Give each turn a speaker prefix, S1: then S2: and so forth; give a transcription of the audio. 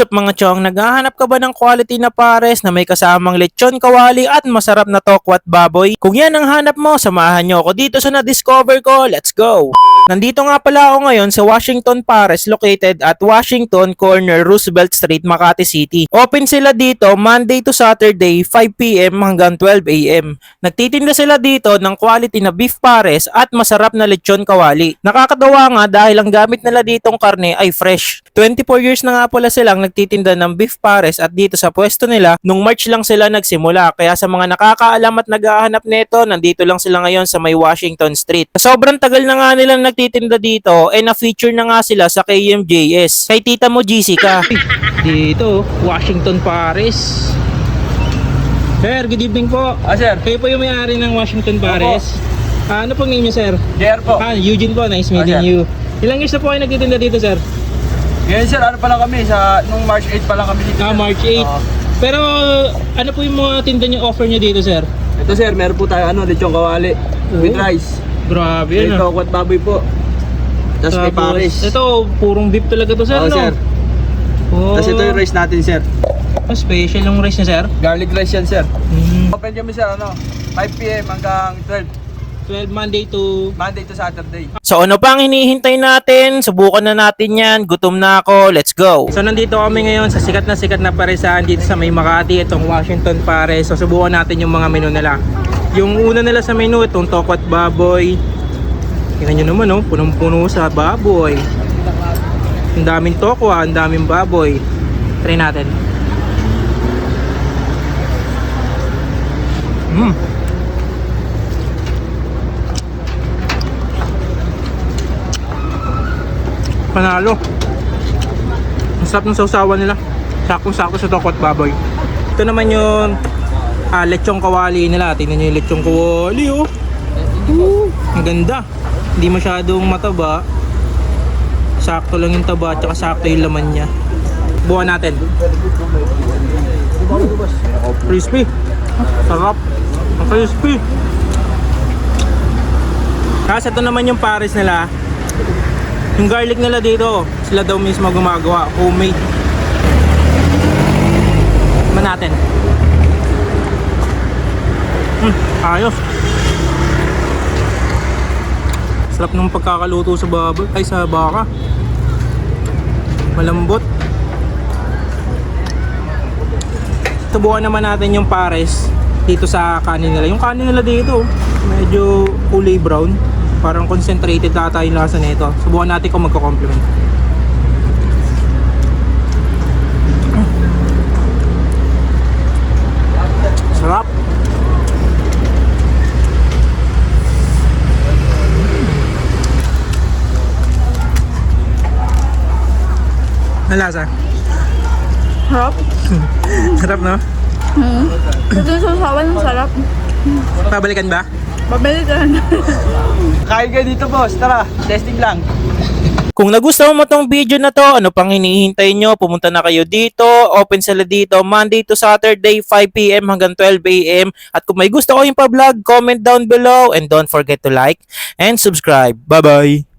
S1: Up mga chong? Naghahanap ka ba ng quality na pares na may kasamang lechon kawali at masarap na tokwat baboy? Kung yan ang hanap mo, samahan nyo ako dito sa na-discover ko. Let's go! Nandito nga pala ako ngayon sa Washington Pares located at Washington Corner, Roosevelt Street, Makati City. Open sila dito Monday to Saturday 5pm hanggang 12am. Nagtitinda sila dito ng quality na beef pares at masarap na lechon kawali. Nakakatawa nga dahil ang gamit nila ditong karne ay fresh. 24 years na nga pala silang nagtitinda ng beef pares at dito sa pwesto nila nung March lang sila nagsimula. Kaya sa mga nakakaalam at naghahanap nito, nandito lang sila ngayon sa may Washington Street. Sobrang tagal na nga nilang nagtitinda dito eh na-feature na nga sila sa KMJS. Kay tita mo GC ka. Dito, Washington Pares. Sir, good evening po.
S2: Ah, sir.
S1: Kayo po yung may-ari ng Washington Pares. Ah, ano pong name niyo, sir?
S2: JR po.
S1: Ah, Eugene po. Nice
S2: Ah,
S1: meeting
S2: sir.
S1: you. Ilang years na po kayo nagtitinda dito, sir?
S2: Ngayon, sir, ano pa lang kami? Sa, nung March 8 pa lang kami dito.
S1: Ah,
S2: sir.
S1: March 8.
S2: Oo.
S1: Pero ano po yung mga tinda niyo offer niyo dito, sir?
S2: ito, sir, meron po tayo, ano, lechong kawali. With
S1: Oo.
S2: rice.
S1: Grabe
S2: Ito,
S1: yan. ah.
S2: kwat baboy po. Tapos may
S1: Tapos,
S2: pares.
S1: Ito, purong beef talaga to, sir,
S2: Oo,
S1: no?
S2: sir.
S1: Oh.
S2: Tapos ito yung rice natin, sir.
S1: Ah, special yung rice niya, sir.
S2: Garlic rice yan, sir.
S1: Mm.
S2: Open kami, sir, ano, 5 p.m. hanggang 12.
S1: 12 Monday to...
S2: Monday to Saturday.
S1: So ano pa ang hinihintay natin? Subukan na natin yan. Gutom na ako. Let's go. So nandito kami ngayon sa sikat na sikat na paresahan dito sa may Makati. Itong Washington Pares. So subukan natin yung mga menu nila. Yung una nila sa menu, itong tokwat baboy. Tingnan nyo naman, oh, punong-puno sa baboy. Ang daming tokwa, ang daming baboy. Try natin. Mm. Panalo. Ang sarap ng sausawan nila. Sakong-sako sa tokwat baboy. Ito naman yung ah, lechong kawali nila. Tingnan nyo yung lechong kawali, oh. Ooh, ang ganda. Hindi masyadong mataba. Sakto lang yung taba at sakto yung laman niya. Buwan natin. Crispy. Sarap. Ang crispy. Tapos ito naman yung pares nila. Yung garlic nila dito, sila daw mismo gumagawa. Homemade. Man natin. Hmm, ayos. Sarap ng pagkakaluto sa baboy, ay sa baka. Malambot. Subukan naman natin yung pares dito sa kanin nila. Yung kanin nila dito, medyo kulay brown. Parang concentrated ata yung lasa nito. Subukan natin kung magko-complement. Sarap. Ang lasa?
S3: Sarap.
S1: Sarap no?
S3: Hmm. Ito yung sasawan ng sarap.
S1: Pabalikan ba?
S3: Babalik ka na.
S2: Kain kayo dito, boss. Tara, testing lang.
S1: Kung nagustuhan mo tong video na to, ano pang hinihintay nyo? Pumunta na kayo dito. Open sila dito Monday to Saturday, 5pm hanggang 12am. At kung may gusto ko yung pa-vlog, comment down below. And don't forget to like and subscribe. Bye-bye!